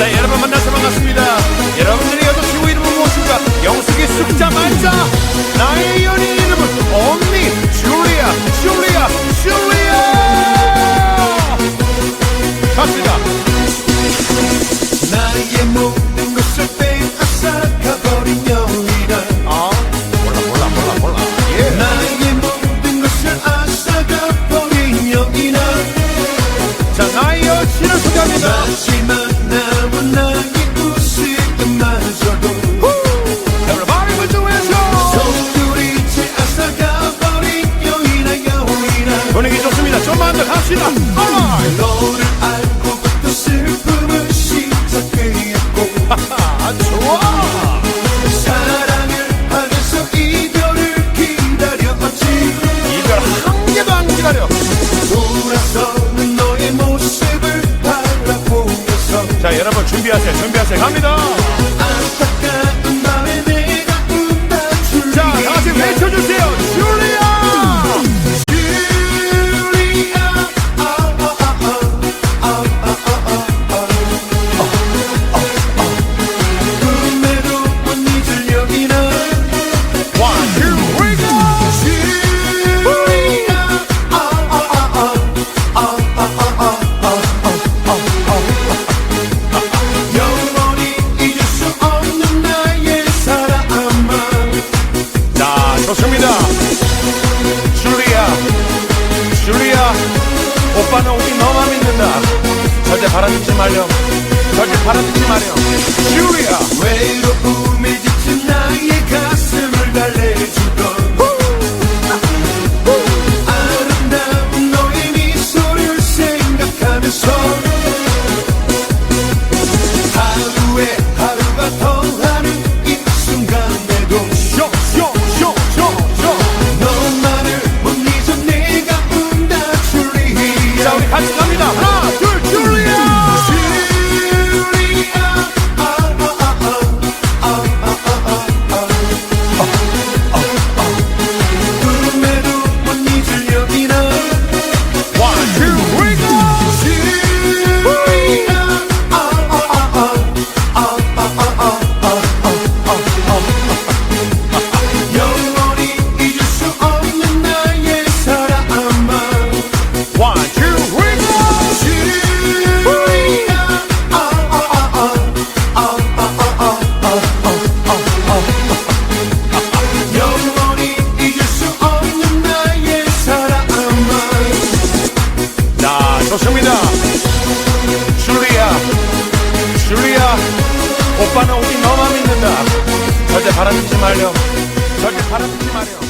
자 여러분 만나서 반갑습니다. 여러분들이 여기서 쉬고 있는 무엇입니까? 영숙이 숫자만 갑시다. Right. 너를 알고부터 슬픔을 시작했고. 아, 좋아. 사랑을 하면서 이별을 기다렸지. 이별 한 개도 안 기다려. 돌아서는 너의 모습을 바라보면서. 자 여러분 준비하세요. 준비하세요. 갑니다. 가라앉지 말렴. 절대 가라앉지 말렴. 오빠는 우리 너만 믿는다. 절대 바라보지 말렴 절대 바라보지 말렴